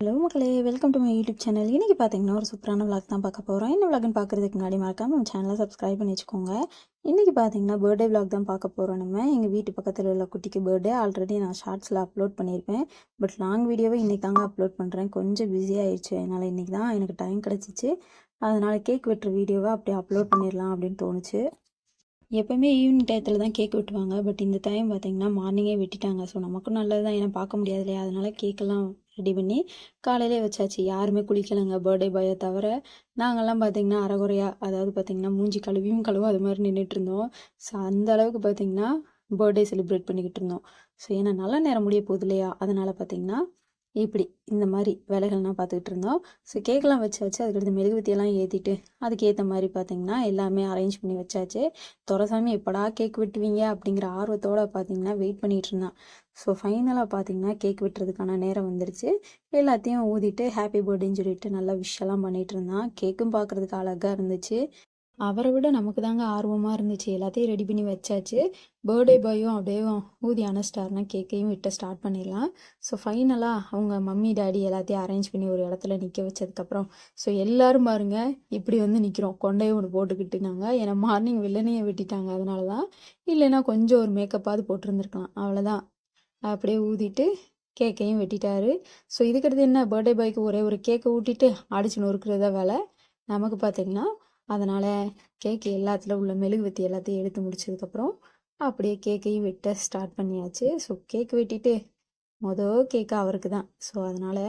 Hello மக்களே welcome to my YouTube channel இன்றைக்கி பார்த்தீங்கன்னா ஒரு சூப்பரான விளாக் தான் பார்க்க போகிறோம் என்ன விளாக்னு பார்க்குறதுக்கு முன்னாடி மறக்காம நம்ம சேனலை சப்ஸ்கிரைப் பண்ணி வச்சுக்கோங்க. இன்றைக்கி பார்த்தீங்கன்னா பர்த்டே விளாக் தான் பார்க்க போகிறோம் நம்ம. எங்கள் வீட்டு பக்கத்தில் உள்ள குட்டிக்கு பர்த்டே ஆல்ரெடி நான் ஷார்ட்ஸில் அப்லோட் பண்ணியிருப்பேன். பட் லாங் வீடியோவை இன்றைக்கி தாங்க அப்லோட் பண்ணுறேன் கொஞ்சம் பிஸியாகிடுச்சு அதனால் இன்றைக்கி தான் எனக்கு டைம் கிடச்சிச்சு. அதனால் கேக் வெட்டுற வீடியோவை அப்படியே அப்லோட் பண்ணிடலாம் அப்படின்னு தோணுச்சு. எப்போவுமே ஈவினிங் டயத்தில் தான் கேக் வெட்டுவாங்க. பட் இந்த டைம் பார்த்தீங்கன்னா மார்னிங்கே வெட்டிட்டாங்க. ஸோ நமக்கும் நல்லது தான் ஏன்னா பார்க்க முடியாது இல்லையா அதனால் கேக்கெல்லாம் ரெடி பண்ணி காலையிலே வச்சாச்சு. யாருமே குளிக்கலைங்க. பர்த்டே பாயை தவிர நாங்கள்லாம் பார்த்தீங்கன்னா அரைகுறையாக அதாவது பார்த்தீங்கன்னா மூஞ்சி கழுவியும் கழுவும் அது மாதிரி நின்றுட்டு இருந்தோம். ஸோ அந்த அளவுக்கு பார்த்தீங்கன்னா பர்த்டே செலிப்ரேட் பண்ணிக்கிட்டு இருந்தோம். ஸோ ஏன்னா நல்ல நேரம் முடிய போகுது இல்லையா? அதனால் பார்த்தீங்கன்னா இப்படி இந்த மாதிரி வேலைகள்லாம் பார்த்துக்கிட்டு இருந்தோம். ஸோ கேக்கெல்லாம் வச்சாச்சு. அதுக்கடுத்து மெழுகுவத்தியெல்லாம் ஏற்றிட்டு அதுக்கேற்ற மாதிரி பார்த்தீங்கன்னா எல்லாமே அரேஞ்ச் பண்ணி வச்சாச்சு. துரசாமி எப்படா கேக் வெட்டுவீங்க? அப்படிங்கிற ஆர்வத்தோடு பார்த்தீங்கன்னா வெயிட் பண்ணிகிட்டு இருந்தான். ஸோ ஃபைனலாக பார்த்தீங்கன்னா கேக் வெட்டுறதுக்கான நேரம் வந்துருச்சு. எல்லாத்தையும் ஊதிட்டு ஹாப்பி பர்த்டேன்னு சொல்லிட்டு நல்லா விஷெல்லாம் பண்ணிகிட்டு இருந்தான். கேக்கும் பார்க்குறதுக்கு அழகாக இருந்துச்சு. அவரை விட நமக்கு தாங்க ஆர்வமாக இருந்துச்சு. எல்லாத்தையும் ரெடி பண்ணி வச்சாச்சு. பர்த்டே பாயும் அப்படியே ஊதி அனஸ்டார்னா கேக்கையும் விட்ட ஸ்டார்ட் பண்ணிடலாம். ஸோ ஃபைனலாக அவங்க மம்மி டாடி எல்லாத்தையும் அரேஞ்ச் பண்ணி ஒரு இடத்துல நிற்க வச்சதுக்கப்புறம் ஸோ எல்லாரும் பாருங்கள் இப்படி வந்து நிற்கிறோம் கொண்டையை ஒன்று போட்டுக்கிட்டுனாங்க ஏன்னா மார்னிங் வில்லனையே வெட்டிட்டாங்க. அதனால தான் இல்லைன்னா கொஞ்சம் ஒரு மேக்கப்பாவது போட்டிருந்துருக்கலாம். அவ்வளோதான் அப்படியே ஊதிட்டு கேக்கையும் வெட்டிட்டாரு. ஸோ இதுக்கடுத்து என்ன? பர்த்டே பாய்க்கு ஒரே ஒரு கேக்கை ஊட்டிட்டு அடிச்சு நொறுக்கிறதா வேலை. நமக்கு பார்த்தீங்கன்னா அதனால் கேக்கு எல்லாத்துல உள்ள மெழுகுவத்தி எல்லாத்தையும் எடுத்து முடிச்சதுக்கப்புறம் அப்படியே கேக்கையும் வெட்ட ஸ்டார்ட் பண்ணியாச்சு. ஸோ கேக் வெட்டிட்டு மொதல் கேக்கு அவருக்கு தான் ஸோ அதனால்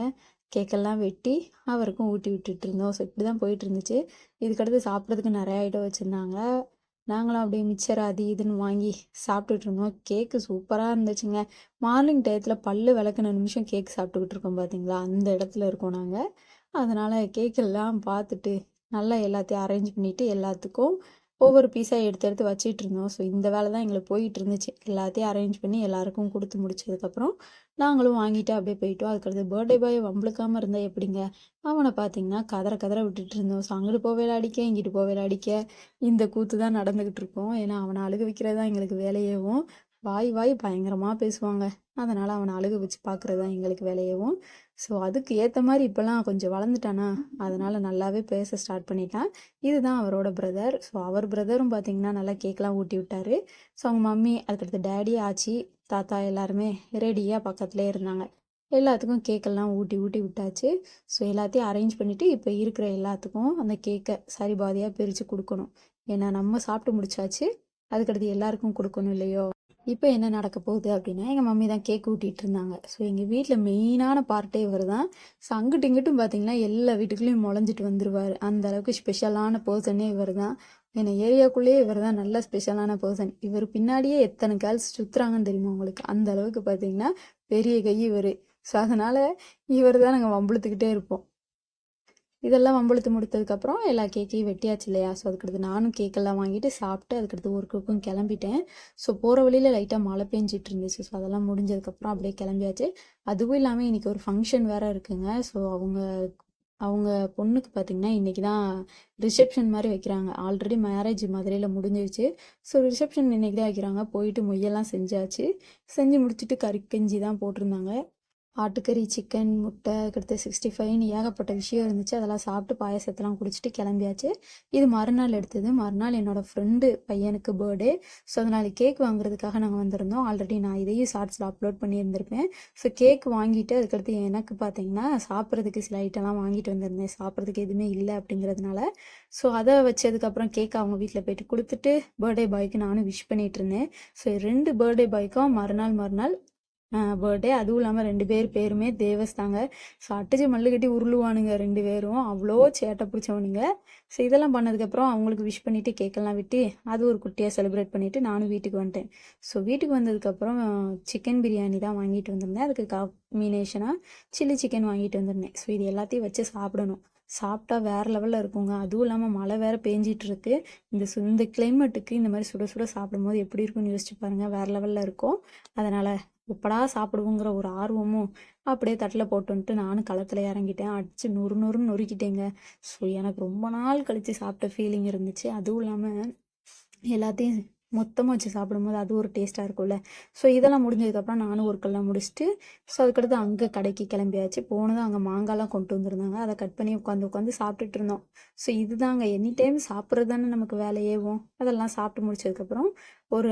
கேக்கெல்லாம் வெட்டி அவருக்கும் ஊட்டி விட்டுட்டு இருந்தோம். ஸோ இப்படி தான் போயிட்டு இருந்துச்சு. இதுக்கடுத்து சாப்பிட்றதுக்கு நிறைய ஐட்டம் வச்சுருந்தாங்க. நாங்களும் அப்படியே மிச்சர் அது இதுன்னு வாங்கி சாப்பிட்டுட்டு இருந்தோம். கேக்கு சூப்பராக இருந்துச்சுங்க. மார்னிங் டயத்தில் பல்லு விளக்குன நிமிஷம் கேக் சாப்பிட்டுக்கிட்டு இருக்கோம் பார்த்தீங்களா அந்த இடத்துல இருக்கோம் நாங்கள் அதனால் கேக்கெல்லாம் பார்த்துட்டு நல்லா எல்லாத்தையும் அரேஞ்ச் பண்ணிவிட்டு எல்லாத்துக்கும் ஒவ்வொரு பீஸாக எடுத்து எடுத்து வச்சிட்டு இருந்தோம். ஸோ இந்த வேலை தான் எங்களுக்கு போயிட்டு இருந்துச்சு. எல்லாத்தையும் அரேஞ்ச் பண்ணி எல்லாருக்கும் கொடுத்து முடிச்சதுக்கப்புறம் நாங்களும் வாங்கிட்டு அப்படியே போயிட்டோம். அதுக்கடுத்து பர்த்டே பாய் வம்பளுக்காமல் இருந்தால் எப்படிங்க? அவனை பார்த்தீங்கன்னா கதற கதற விட்டுட்டு இருந்தோம். ஸோ அங்கிட்டு போவேல அடிக்க இங்கிட்டு போவேல அடிக்க இந்த கூத்து தான் நடந்துக்கிட்டு இருக்கோம். ஏன்னா அவனை அழுக வைக்கிறது தான் எங்களுக்கு வேலையேவும் வாய் வாய் பயங்கரமாக பேசுவாங்க. அதனால் அவனை அழுக வச்சு பார்க்குறது தான் எங்களுக்கு வேலையவும். ஸோ அதுக்கு ஏற்ற மாதிரி இப்போல்லாம் கொஞ்சம் வளர்ந்துட்டானா அதனால் நல்லாவே பேச ஸ்டார்ட் பண்ணிட்டான். இதுதான் அவரோட பிரதர் ஸோ அவர் பிரதரும் பார்த்தீங்கன்னா நல்லா கேக்லாம் ஊட்டி விட்டார். ஸோ அவங்க மம்மி அதுக்கடுத்து டேடி ஆச்சி தாத்தா எல்லாருமே ரெடியாக பக்கத்துலேயே இருந்தாங்க. எல்லாத்துக்கும் கேக்கெல்லாம் ஊட்டி ஊட்டி விட்டாச்சு. ஸோ எல்லாத்தையும் அரேஞ்ச் பண்ணிவிட்டு இப்போ இருக்கிற எல்லாத்துக்கும் அந்த கேக்கை சரி பாதியாக பிரித்து கொடுக்கணும். ஏன்னா நம்ம சாப்பிட்டு முடிச்சாச்சு. அதுக்கடுத்து எல்லாருக்கும் கொடுக்கணும் இல்லையோ? இப்போ என்ன நடக்க போகுது அப்படின்னா எங்கள் மம்மி தான் கேக் ஊட்டிகிட்டு இருந்தாங்க ஸோ எங்கள் வீட்டில் மெயினான பார்ட்டே இவர் தான். ஸோ அங்கிட்டும் இங்கிட்டும் பார்த்தீங்கன்னா எல்லா வீட்டுக்குள்ளேயும் முளைஞ்சிட்டு வந்துடுவார் அந்த அளவுக்கு ஸ்பெஷலான பர்சனே இவர் தான். ஏன்னா ஏரியாக்குள்ளேயே இவர் தான் நல்ல ஸ்பெஷலான பர்சன் இவர் பின்னாடியே எத்தனை கேர்ள்ஸ் சுற்றுறாங்கன்னு தெரியுமா உங்களுக்கு? அந்த அளவுக்கு பார்த்தீங்கன்னா பெரிய கை இவர். ஸோ அதனால் இவர் தான் நாங்கள் வம்பளுத்துக்கிட்டே இருப்போம். இதெல்லாம் வம்பழுத்து முடித்ததுக்கப்புறம் எல்லா கேக்கையும் வெட்டியாச்சு இல்லையா? ஸோ அதுக்கடுத்து நானும் கேக்கெல்லாம் வாங்கிட்டு சாப்பிட்டு அதுக்கடுத்து ஒர்க்குக்கும் கிளம்பிட்டேன். ஸோ போகிற வழியில் லைட்டாக மழை பெஞ்சிட்டு இருந்துச்சு. ஸோ அதெல்லாம் முடிஞ்சதுக்கப்புறம் அப்படியே கிளம்பியாச்சு. அதுவும் இல்லாமல் இன்றைக்கி ஒரு ஃபங்க்ஷன் வேறு இருக்குங்க. ஸோ அவங்க அவங்க பொண்ணுக்கு பார்த்திங்கன்னா இன்றைக்கி தான் ரிசப்ஷன் மாதிரி வைக்கிறாங்க. ஆல்ரெடி மேரேஜ் மதுரையில் முடிஞ்சிருச்சு. ஸோ ரிசப்ஷன் இன்றைக்கி தான் வைக்கிறாங்க. போயிட்டு மொய்யெல்லாம் செஞ்சாச்சு. செஞ்சு முடிச்சுட்டு கறி கஞ்சி தான் போட்டிருந்தாங்க. ஆட்டுக்கறி சிக்கன் முட்டை அதுக்கடுத்து சிக்ஸ்டி ஃபைவ்னு ஏகப்பட்ட விஷயம் இருந்துச்சு. அதெல்லாம் சாப்பிட்டு பாயசத்தெல்லாம் குடிச்சிட்டு கிளம்பியாச்சு. இது மறுநாள் எடுத்தது. மறுநாள் என்னோடய ஃப்ரெண்டு பையனுக்கு பர்த்டே ஸோ அதனால் கேக் வாங்குறதுக்காக நாங்கள் வந்திருந்தோம். ஆல்ரெடி நான் இதையும் ஷார்ட்ஸில் அப்லோட் பண்ணியிருந்திருப்பேன் ஸோ கேக் வாங்கிட்டு அதுக்கடுத்து எனக்கு பார்த்தீங்கன்னா சாப்பிட்றதுக்கு சில ஐட்டம்லாம் வாங்கிட்டு வந்திருந்தேன். சாப்பிட்றதுக்கு எதுவுமே இல்லை அப்படிங்கிறதுனால. ஸோ அதை வச்சதுக்கப்புறம் கேக் அவங்க வீட்டில் போயிட்டு கொடுத்துட்டு பர்த்டே பாய்க்கு நானும் விஷ் பண்ணிகிட்டு இருந்தேன். ஸோ ரெண்டு பர்த்டே பாய்க்கும் மறுநாள் மறுநாள் பர்த்டே அதுவும் இல்லாமல் ரெண்டு பேர் பேருமே தேவஸ் தாங்க ஸோ அட்டச்சு மல்லு கட்டி உருளுவானுங்க ரெண்டு பேரும். அவ்வளோ சேட்டை பிடிச்சவனுங்க. ஸோ இதெல்லாம் பண்ணதுக்கப்புறம் அவங்களுக்கு விஷ் பண்ணிவிட்டு கேக்கெல்லாம் விட்டு அது ஒரு குட்டியாக செலிப்ரேட் பண்ணிவிட்டு நானும் வீட்டுக்கு வந்துட்டேன். ஸோ வீட்டுக்கு வந்ததுக்கப்புறம் சிக்கன் பிரியாணி தான் வாங்கிட்டு வந்திருந்தேன். அதுக்கு காம்பினேஷனாக சில்லி சிக்கன் வாங்கிட்டு வந்திருந்தேன். ஸோ இது எல்லாத்தையும் வச்சு சாப்பிடணும். சாப்பிட்டா வேறு லெவலில் இருக்குங்க. அதுவும் இல்லாமல் மழை வேறு பேஞ்சிட்டு இருக்கு. இந்த சு இந்த கிளைமேட்டுக்கு இந்த மாதிரி சுட சுட சாப்பிடும்போது எப்படி இருக்கும்னு யோசிச்சு பாருங்கள் வேறு லெவலில் இருக்கும். அதனால் எப்படா சாப்பிடுவோங்கிற ஒரு ஆர்வமும் அப்படியே தட்டில் போட்டுன்ட்டு நானும் களத்தில் இறங்கிட்டேன். அடித்து நொறு நொறுன்னு நொறுக்கிட்டேங்க. ஸோ எனக்கு ரொம்ப நாள் கழித்து சாப்பிட்ட ஃபீலிங் இருந்துச்சு. அதுவும் இல்லாமல் எல்லாத்தையும் மொத்தமாக வச்சு சாப்பிடும்போது அது ஒரு டேஸ்ட்டாக இருக்கும்ல. ஸோ இதெல்லாம் முடிஞ்சதுக்கப்புறம் நானும் ஒர்க்கெல்லாம் முடிச்சுட்டு ஸோ அதுக்கடுத்து அங்கே கடைக்கு கிளம்பியாச்சு. போனதும் அங்கே மாங்காய்லாம் கொண்டு வந்திருந்தாங்க. அதை கட் பண்ணி உட்காந்து உட்காந்து சாப்பிட்டுட்டு இருந்தோம். ஸோ இதுதாங்க. எனி டைம் சாப்பிட்றது தானே நமக்கு வேலையேவும் அதெல்லாம் சாப்பிட்டு முடிச்சதுக்கப்புறம் ஒரு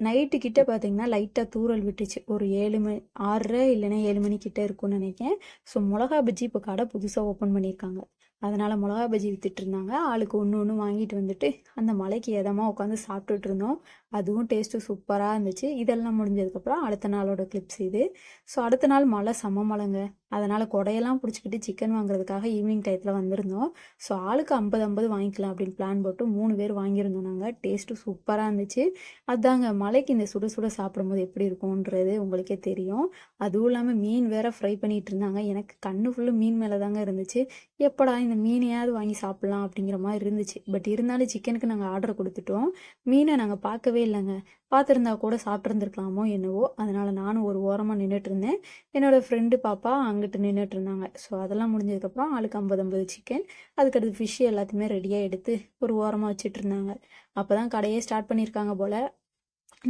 நைட்டு கிட்ட பார்த்தீங்கன்னா லைட்டாக தூறல் விட்டுச்சு. ஒரு ஏழு மணி ஆறரை இல்லைன்னா ஏழு மணி கிட்ட இருக்கும்னு நினைக்கிறேன். ஸோ மிளகா பஜ்ஜி இப்போ கடை புதுசாக ஓப்பன் பண்ணியிருக்காங்க. அதனால் மிளகா பஜ்ஜி வித்துட்டு இருந்தாங்க. ஆளுக்கு ஒன்று ஒன்று வாங்கிட்டு வந்துட்டு அந்த மலைக்கு எதமாக உட்காந்து சாப்பிட்டுட்டு இருந்தோம். அதுவும் டேஸ்ட்டு சூப்பராக இருந்துச்சு. இதெல்லாம் முடிஞ்சதுக்கப்புறம் அடுத்த நாளோட கிளிப்ஸ் இது. ஸோ அடுத்த நாள் மழை சம மழைங்க. அதனால் கொடையெல்லாம் பிடிச்சிக்கிட்டு சிக்கன் வாங்குறதுக்காக ஈவினிங் டயத்தில் வந்திருந்தோம். ஸோ ஆளுக்கு ஐம்பது ஐம்பது வாங்கிக்கலாம் அப்படின்னு பிளான் போட்டு மூணு பேர் வாங்கியிருந்தோம் நாங்கள் டேஸ்ட்டு சூப்பராக இருந்துச்சு. அதாங்க மலைக்கு இந்த சுட சுட சாப்பிடும்போது எப்படி இருக்கும்ன்றது உங்களுக்கே தெரியும். அதுவும் இல்லாமல் மீன் வேற ஃப்ரை பண்ணிட்டு இருந்தாங்க. எனக்கு கண்ணு ஃபுல்லு மீன் மேலே தாங்க இருந்துச்சு. எப்படா இந்த மீனையாவது வாங்கி சாப்பிட்லாம் அப்படிங்கிற மாதிரி இருந்துச்சு. பட் இருந்தாலும் சிக்கனுக்கு நாங்கள் ஆர்டர் கொடுத்துட்டோம். மீனை நாங்கள் பார்க்கவே இல்லைங்க. பார்த்துருந்தா கூட சாப்பிட்ருந்துருக்கலாமோ என்னவோ. அதனால் நானும் ஒரு ஓரமாக நின்றுட்டு இருந்தேன் என்னோடய ஃப்ரெண்டு பாப்பா அங்கிட்டு நின்றுட்டு இருந்தாங்க ஸோ அதெல்லாம் முடிஞ்சதுக்கப்புறம் ஆளுக்கு ஐம்பது ஐம்பது சிக்கன் அதுக்கடுத்து ஃபிஷ் எல்லாத்தையுமே ரெடியாக எடுத்து ஒரு ஓரமாக வச்சுட்டு இருந்தாங்க அப்போ தான் கடையே ஸ்டார்ட் பண்ணியிருக்காங்க போல்.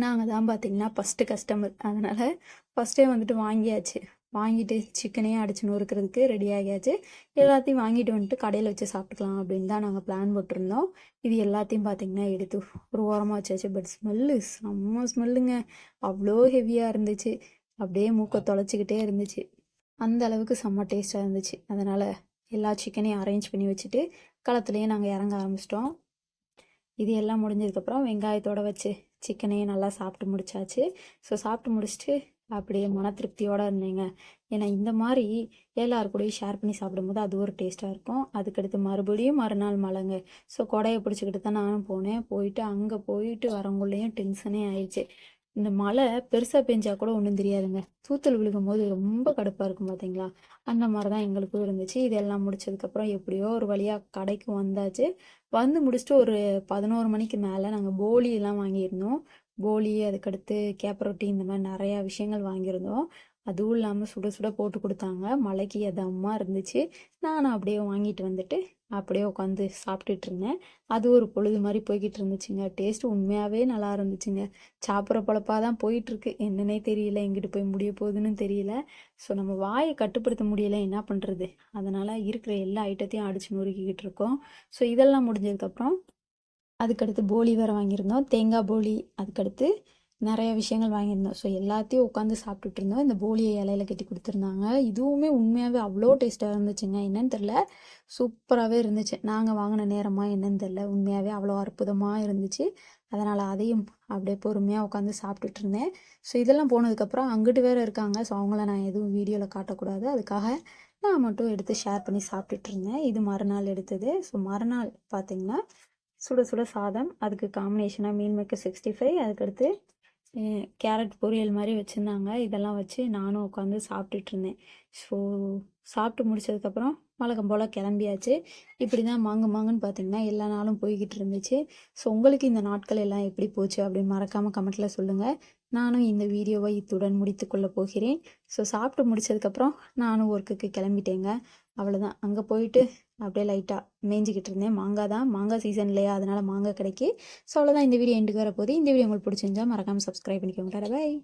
நாங்கள் தான் பார்த்தீங்கன்னா ஃபஸ்ட்டு கஸ்டமர் அதனால் ஃபஸ்ட்டே வந்துட்டு வாங்கியாச்சு. வாங்கிட்டு சிக்கனே அடிச்சு நொறுக்கிறதுக்கு ரெடி ஆகியாச்சு. எல்லாத்தையும் வாங்கிட்டு வந்துட்டு கடையில் வச்சு சாப்பிட்டுக்கலாம் அப்படின்னு தான் நாங்கள் பிளான் போட்டிருந்தோம். இது எல்லாத்தையும் பார்த்தீங்கன்னா எடுத்து ஒரு ஓரமாக வச்சாச்சு பட் ஸ்மெல்லு செம்ம ஸ்மெல்லுங்க அவ்வளோ ஹெவியாக இருந்துச்சு. அப்படியே மூக்கை தொலைச்சிக்கிட்டே இருந்துச்சு. அந்த அளவுக்கு செம்ம டேஸ்ட்டாக இருந்துச்சு. அதனால் எல்லா சிக்கனையும் அரேஞ்ச் பண்ணி வச்சுட்டு களத்துலேயே நாங்கள் இறங்க ஆரம்பிச்சிட்டோம். இது எல்லாம் முடிஞ்சதுக்கப்புறம் வெங்காயத்தோடு வச்சு சிக்கனையும் நல்லா சாப்பிட்டு முடிச்சாச்சு. ஸோ சாப்பிட்டு முடிச்சுட்டு அப்படியே மன திருப்தியோடு இருந்தேங்க. ஏன்னா இந்த மாதிரி எல்லார் கூடயும் ஷேர் பண்ணி சாப்பிடும்போது அது ஒரு டேஸ்ட்டாக இருக்கும். அதுக்கடுத்து மறுபடியும் மறுநாள் மழைங்க. ஸோ கொடையை பிடிச்சிக்கிட்டு தான் நானும் போனேன். போயிட்டு அங்கே போயிட்டு வரவங்களையும் டென்ஷனே ஆயிடுச்சு. இந்த மழை பெருசாக பெஞ்சா கூட ஒன்றும் தெரியாதுங்க. தூத்தல் விழுகும் போது ரொம்ப கடுப்பாக இருக்கும் பார்த்தீங்களா அந்த மாதிரி தான் எங்களுக்கும் இருந்துச்சு. இதெல்லாம் முடிச்சதுக்கப்புறம் எப்படியோ ஒரு வழியாக கடைக்கு வந்தாச்சு. வந்து முடிச்சுட்டு ஒரு பதினோரு மணிக்கு மேலே நாங்கள் போலியெல்லாம் வாங்கியிருந்தோம். போலி அதுக்கடுத்து கேப்பரொட்டி இந்த மாதிரி நிறையா விஷயங்கள் வாங்கியிருந்தோம். அதுவும் இல்லாமல் சுட சுட போட்டு கொடுத்தாங்க. மழைக்கு அதமாக இருந்துச்சு. நானும் அப்படியே வாங்கிட்டு வந்துட்டு அப்படியே உட்காந்து சாப்பிட்டுட்டு இருந்தேன். அது ஒரு பொழுது மாதிரி போய்கிட்டு இருந்துச்சுங்க. டேஸ்ட் உண்மையாகவே நல்லா இருந்துச்சுங்க. சாப்பிட்ற பொழப்பாக தான் போயிட்டுருக்கு. என்னன்னே தெரியல. எங்கிட்டு போய் முடிய போகுதுன்னு தெரியல. ஸோ நம்ம வாயை கட்டுப்படுத்த முடியல. என்ன பண்ணுறது அதனால் இருக்கிற எல்லா ஐட்டத்தையும் அடித்து நொறுக்கிக்கிட்டு இருக்கோம். ஸோ இதெல்லாம் முடிஞ்சதுக்கப்புறம் அதுக்கடுத்து போலி வேறு வாங்கியிருந்தோம். தேங்காய் போலி அதுக்கடுத்து நிறைய விஷயங்கள் வாங்கியிருந்தோம். ஸோ எல்லாத்தையும் உட்காந்து சாப்பிட்டுட்டு இருந்தோம். இந்த போலியை இலையில கட்டி கொடுத்துருந்தாங்க. இதுவுமே உண்மையாகவே அவ்வளோ டேஸ்ட்டாக இருந்துச்சுங்க. என்னன்னு தெரில சூப்பராகவே இருந்துச்சு. நாங்கள் வாங்கின நேரமாக என்னன்னு தெரில உண்மையாகவே அவ்வளோ அற்புதமாக இருந்துச்சு. அதனால் அதையும் அப்படியே பொறுமையாக உட்காந்து சாப்பிட்டுட்டு இருந்தேன். ஸோ இதெல்லாம் போனதுக்கப்புறம் அங்கிட்டு வேறு இருக்காங்க. ஸோ அவங்கள நான் எதுவும் வீடியோவில் காட்டக்கூடாது. அதுக்காக நான் மட்டும் எடுத்து ஷேர் பண்ணி சாப்பிட்டுட்டு இருந்தேன். இது மறுநாள் எடுத்தது. ஸோ மறுநாள் பார்த்திங்கன்னா சுட சுட சாதம் அதுக்கு காம்பினேஷனாக மீன் மேக்கர் சிக்ஸ்டி ஃபைவ் அதுக்கடுத்து கேரட் பொரியல் மாதிரி வச்சுருந்தாங்க. இதெல்லாம் வச்சு நானும் உட்காந்து சாப்பிட்டுட்டு இருந்தேன். ஸோ சாப்பிட்டு முடிச்சதுக்கப்புறம் வழக்கம் போல் கிளம்பியாச்சு. இப்படி தான் மாங்கு மாங்குன்னு பார்த்தீங்கன்னா எல்லா நாளும் போய்கிட்டு இருந்துச்சு. ஸோ உங்களுக்கு இந்த நாட்கள் எல்லாம் எப்படி போச்சு அப்படின்னு மறக்காமல் கமெண்ட்டில் சொல்லுங்கள் நானும் இந்த வீடியோவை இத்துடன் முடித்துக்கொள்ள போகிறேன். ஸோ சாப்பிட்டு முடிச்சதுக்கப்புறம் நானும் ஒர்க்குக்கு கிளம்பிட்டேங்க. அவ்வளோதான் அங்கே போயிட்டு அப்படியே லைட்டாக மேய்ஞ்சிக்கிட்டு இருந்தேன். மாங்காய் தான். மாங்காய் சீசன் இல்லையா? அதனால் மாங்காய் கிடைக்கி. ஸோ அவ்வளோதான் இந்த வீடியோ எண்டுக்கு வரப்போகுது. இந்த வீடியோ உங்களுக்கு பிடிச்சிருந்தா மறக்காமல் சப்ஸ்கிரைப் பண்ணிக்கோங்க. பாய்